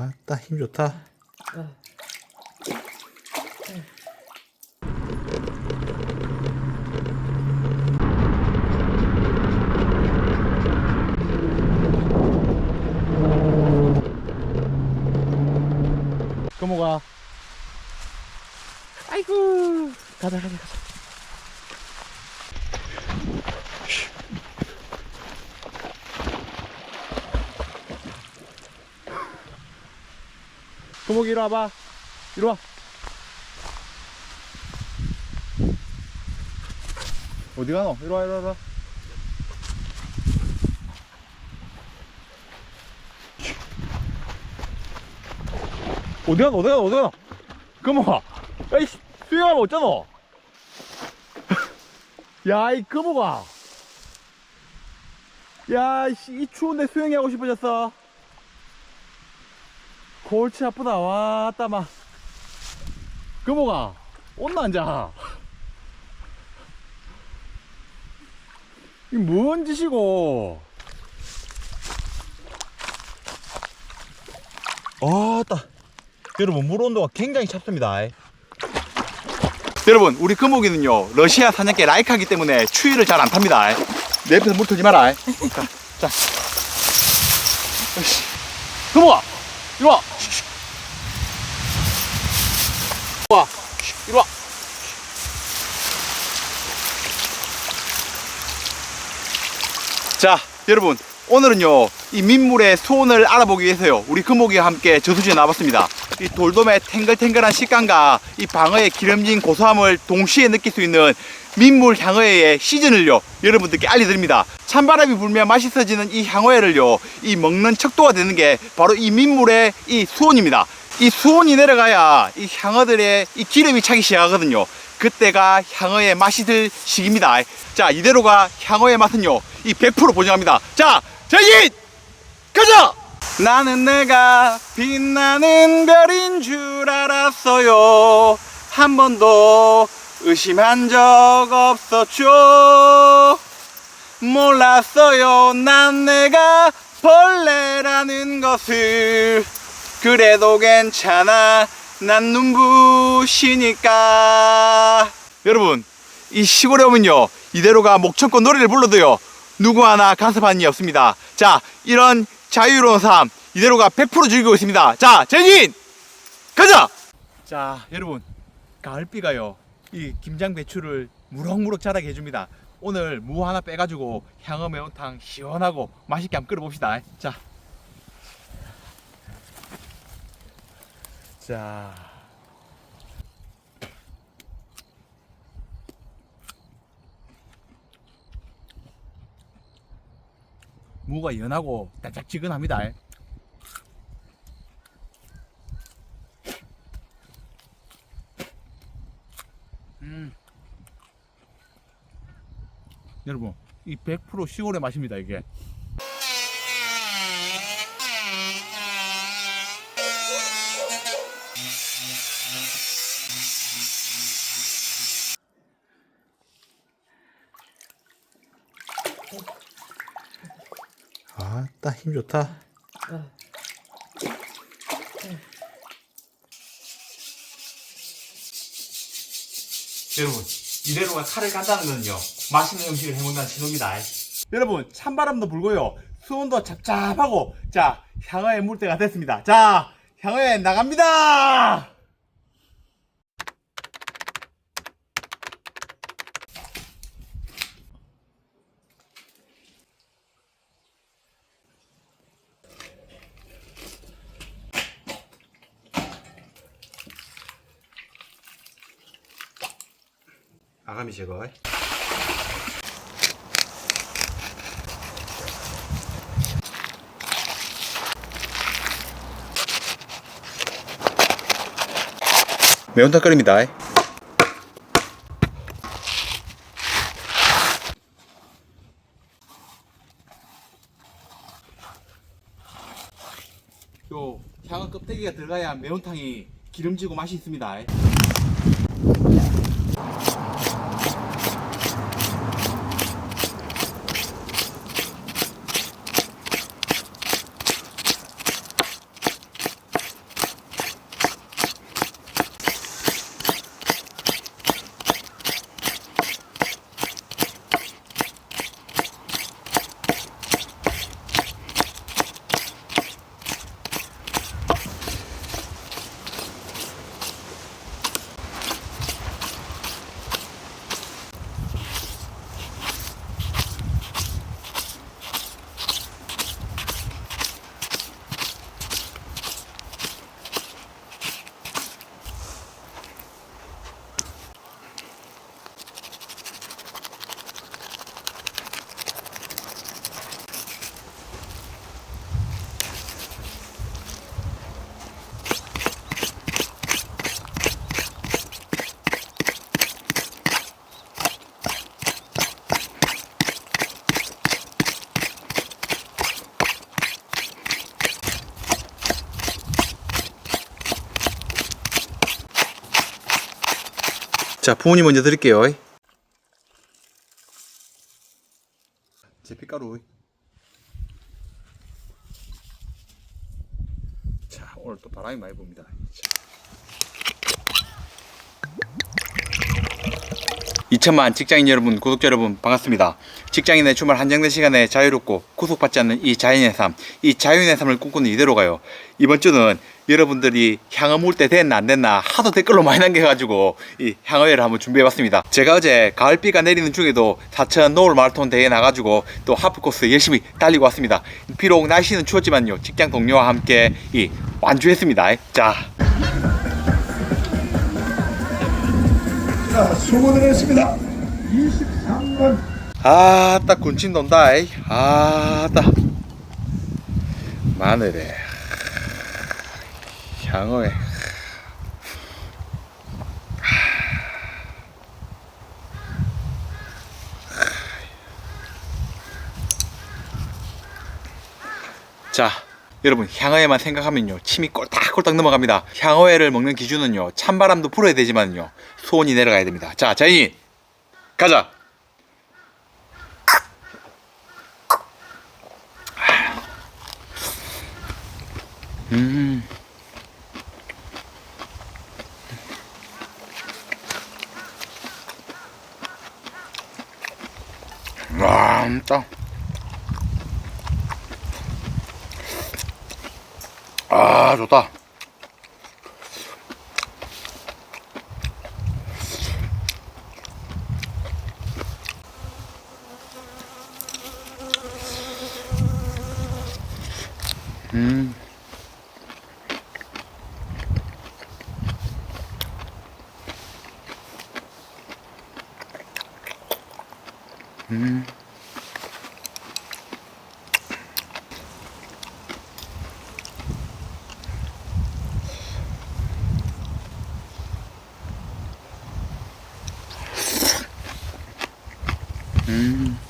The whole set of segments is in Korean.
아따 힘 좋다. 금호가? 아이고 가자 가자 가자 금호기 이리 와봐. 이리 와. 어디 가노? 이리 와 이리 와 이리 와. 어디 가노? 어디 가노? 어디 가노? 금호가 야이 수영하면 어쩌노? 야 이 금호가. 야 이 추운데 수영이 하고 싶어졌어 골치 아프다. 왔다 마. 금호가 온나 앉아. 이뭔 짓이고? 아따. 여러분 물 온도가 굉장히 찹습니다. 여러분 우리 금옥이는요 러시아 사냥개 라이카기 때문에 추위를 잘 안 탑니다. 내 옆에서 물 틀지 마라. 자, 자. 금옥아 이리 와와 이리 와 자, 여러분, 오늘은요, 이 민물의 수온을 알아보기 위해서요, 우리 금옥이와 함께 저수지에 나왔습니다. 이 돌돔의 탱글탱글한 식감과 이 방어의 기름진 고소함을 동시에 느낄 수 있는 민물 향어회의 시즌을요, 여러분들께 알려드립니다. 찬바람이 불면 맛있어지는 이 향어회를요, 이 먹는 척도가 되는 게 바로 이 민물의 이 수온입니다. 이 수온이 내려가야 이 향어들의 이 기름이 차기 시작하거든요. 그때가 향어의 맛이 들 시기입니다. 자, 이대로가 향어의 맛은요, 이 100% 보장합니다. 자, 전진! 가자! 나는 내가 빛나는 별인 줄 알았어요. 한 번도 의심한 적 없었죠. 몰랐어요. 난 내가 벌레라는 것을. 그래도 괜찮아. 난 눈부시니까. 여러분, 이 시골에 오면요. 이대로가 목청껏 노래를 불러도요. 누구 하나 간섭하는 이 없습니다. 자, 이런 자유로운 삶, 이대로가 100% 즐기고 있습니다. 자, 전진! 가자! 자, 여러분. 가을비가요. 이 김장 배추를 무럭무럭 자라게 해줍니다. 오늘 무 하나 빼가지고 향어 매운탕 시원하고 맛있게 한번 끓여봅시다. 자. 자. 무가 연하고 달짝지근합니다. 음. 여러분, 이 100% 시골의 맛입니다, 이게. 아따 힘 좋다 여러분 이대로가 간다는 건요. 맛있는 음식을 해먹는다는 신호입니다. 여러분 찬바람도 불고요. 수온도 잡잡하고 자 향어에 물 때가 됐습니다. 자 향어에 나갑니다 아가미 제거 매운탕 끓입니다. 요 향어 껍데기가 들어가야 매운탕이 기름지고 맛이 있습니다 자, 부모님 먼저 드릴게요. 제 빛가루. 자, 오늘 또 바람이 많이 붑니다. 자. 2천만 직장인 여러분, 구독자 여러분 반갑습니다. 직장인의 주말 한정된 시간에 자유롭고 구속받지 않는 이 자연의 삶, 이 자연의 삶을 꿈꾸는 이대로 가요. 이번 주는 여러분들이 향어 물 때 됐나 안 됐나 하도 댓글로 많이 남겨가지고 이 향어회를 한번 준비해봤습니다. 제가 어제 가을비가 내리는 중에도 사천 노을 마라톤 대회에 나가지고 또 하프코스 열심히 달리고 왔습니다. 비록 날씨는 추웠지만요, 직장 동료와 함께 이 완주했습니다. 자, 자, 수고들 했습니다. 23번 아따 군침 돈다 이. 아따 마늘에 향어에 자 여러분 향어회만 생각하면요 침이 꼴딱꼴딱 넘어갑니다. 향어회를 먹는 기준은요 찬바람도 불어야 되지만요 수온이 내려가야 됩니다. 자 자인이 가자. 음. 와, 딱. 아, 좋다. 음.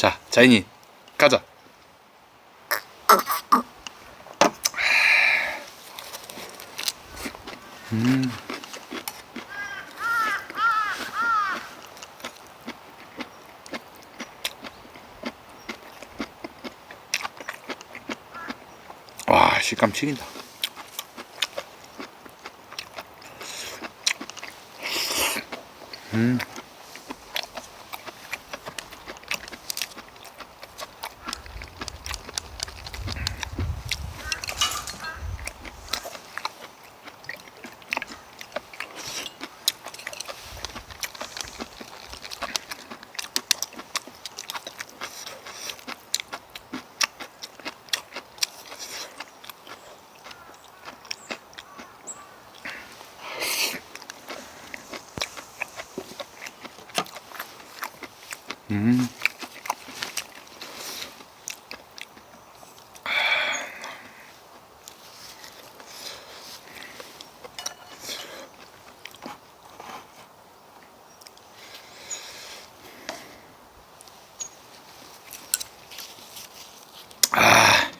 자, 자인이 가자. 음. 와, 식감 튀긴다.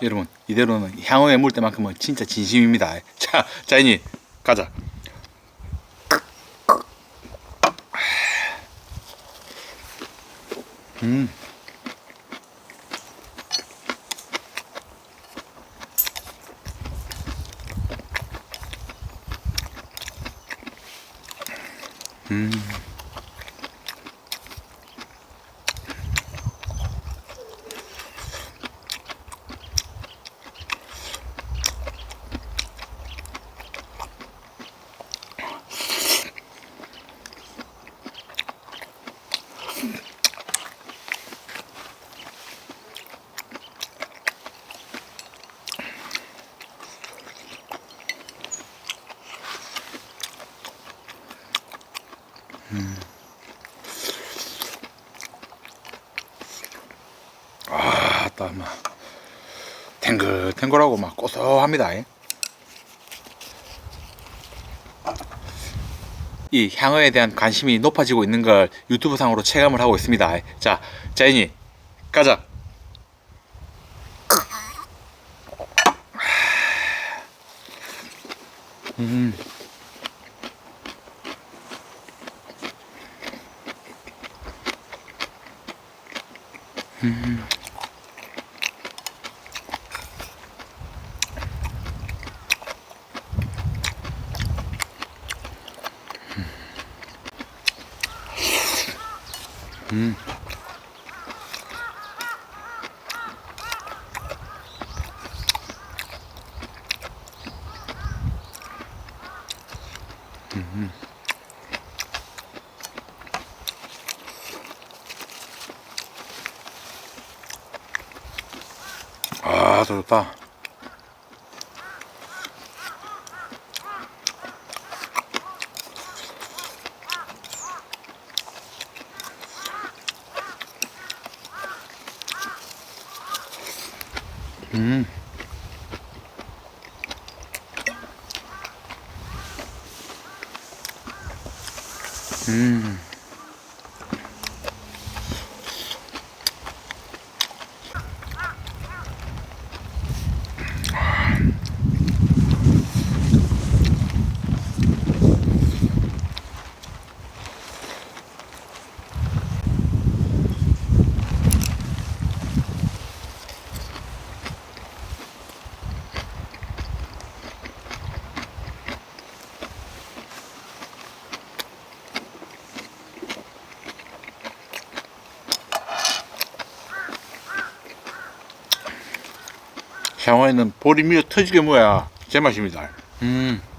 여러분 이대로는 향후에 물 때만큼은 진짜 진심입니다. 자, 자인이 가자. 음. 음. 음. 아, 딱막 탱글탱글하고 막 고소합니다. 이. 이 향어에 대한 관심이 높아지고 있는 걸 유튜브 상으로 체감을 하고 있습니다. 자, 자인이 가자. 아, 더 좋다. 음. 음. 샤워에는 볼이 미어 터지게 뭐야 제맛입니다. 음. 음.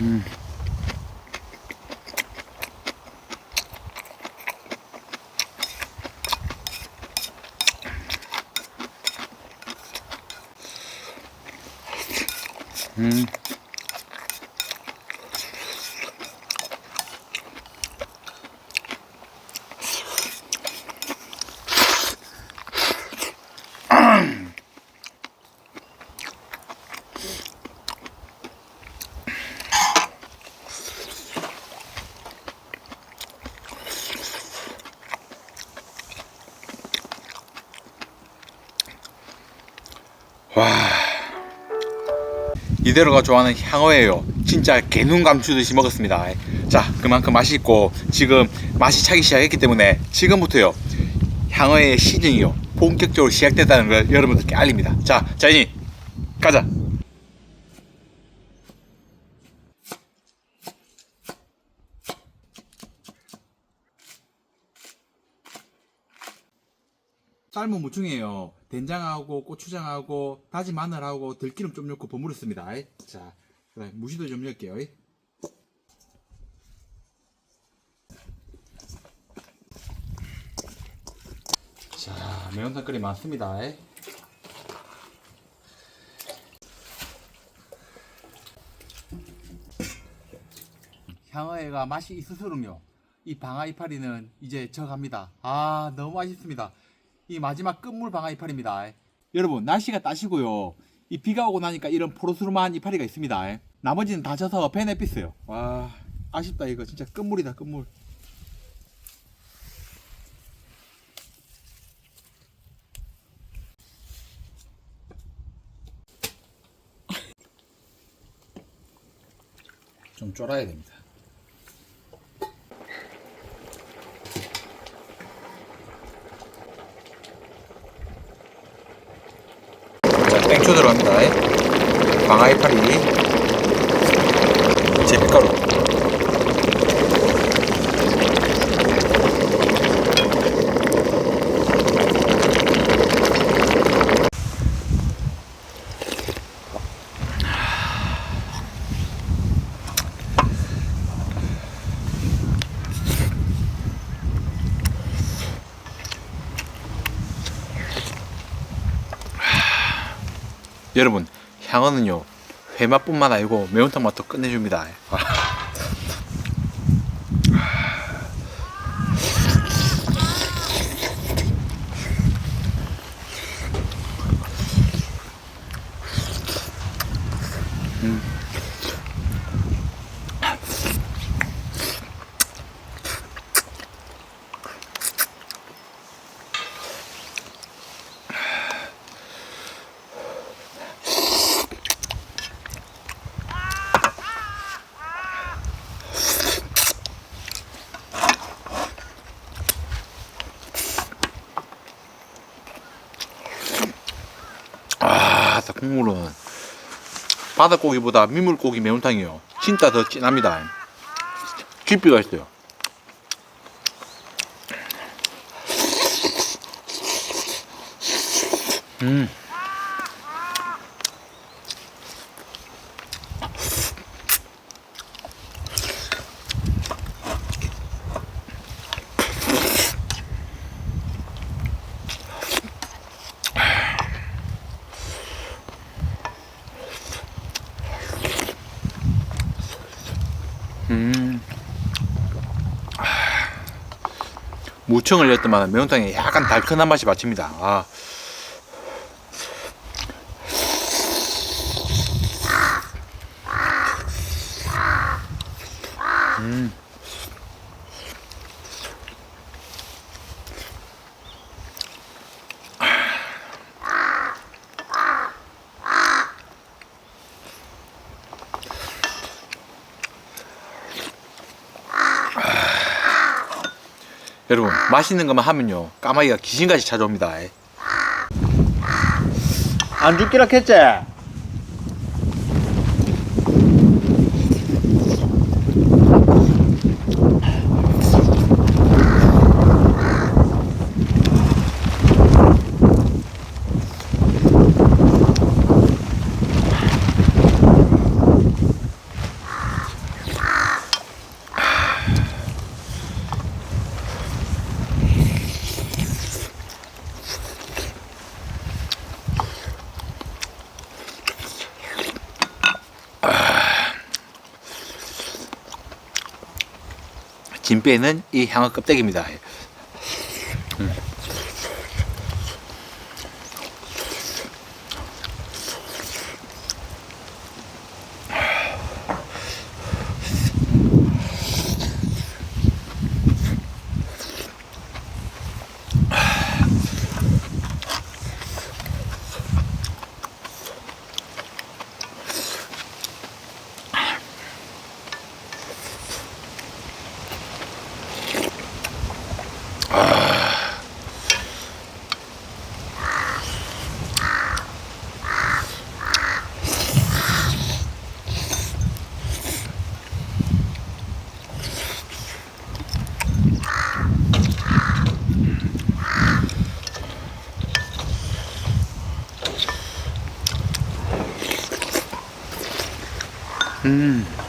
음. 와. 이대로가 좋아하는 향어예요. 진짜 개눈 감추듯이 먹었습니다. 자, 그만큼 맛있고 지금 맛이 차기 시작했기 때문에 지금부터요. 향어의 시즌이요. 본격적으로 시작됐다는 걸 여러분들께 알립니다. 자, 자인이 가자. 삶은 무충이에요. 된장하고 고추장하고 다진 마늘하고 들기름 좀 넣고 버무렸습니다. 자, 그다음 무시도 좀 넣을게요. 자, 매운탕 끓이 많습니다. 향어회가 맛이 있으스름요. 이 방아 이파리는 이제 져갑니다. 아, 너무 맛있습니다. 이 마지막 끝물 방아 이파리입니다. 여러분 날씨가 따시고요. 이 비가 오고 나니까 이런 포로스름한 이파리가 있습니다. 나머지는 다 져서 팬에 삐어요. 와 아쉽다 이거 진짜 끝물이다 끝물. 좀 쫄아야 됩니다. 자, 땡초 들어갑니다. 방아이 파리, 제빛가루. 여러분 향어는요 회맛뿐만 아니고 매운탕 맛도 끝내줍니다. 아. 아, 딱 국물은 바닷고기보다 민물고기 매운탕이요. 진짜 더 진합니다. 깊이가 있어요. 음. 음. 무청을 냈더만 매운탕에 약간 달큰한 맛이 받칩니다. 아. 음. 여러분 맛있는 것만 하면요 까마귀가 귀신같이 찾아옵니다. 안 죽기라 했지? 진빼는 이 향어 껍데기입니다. 음.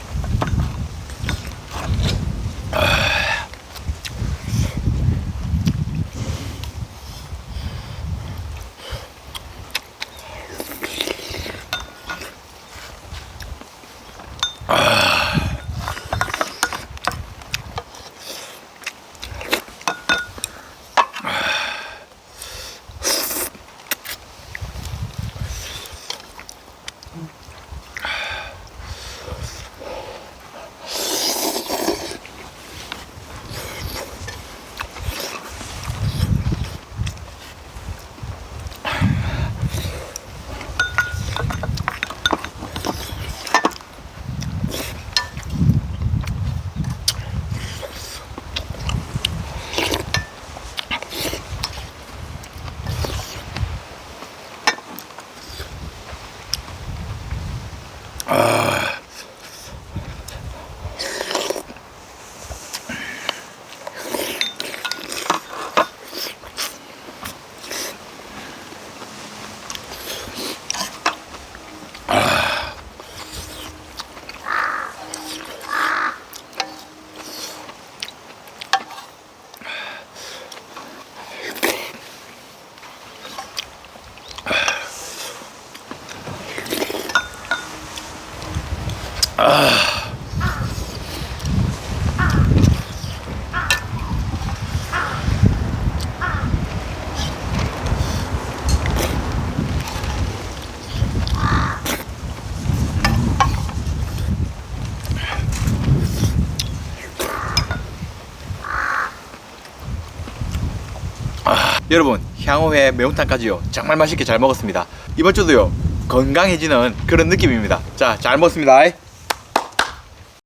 여러분 향후회 매운탕까지요. 정말 맛있게 잘 먹었습니다. 이번 주도요 건강해지는 그런 느낌입니다. 자 잘 먹었습니다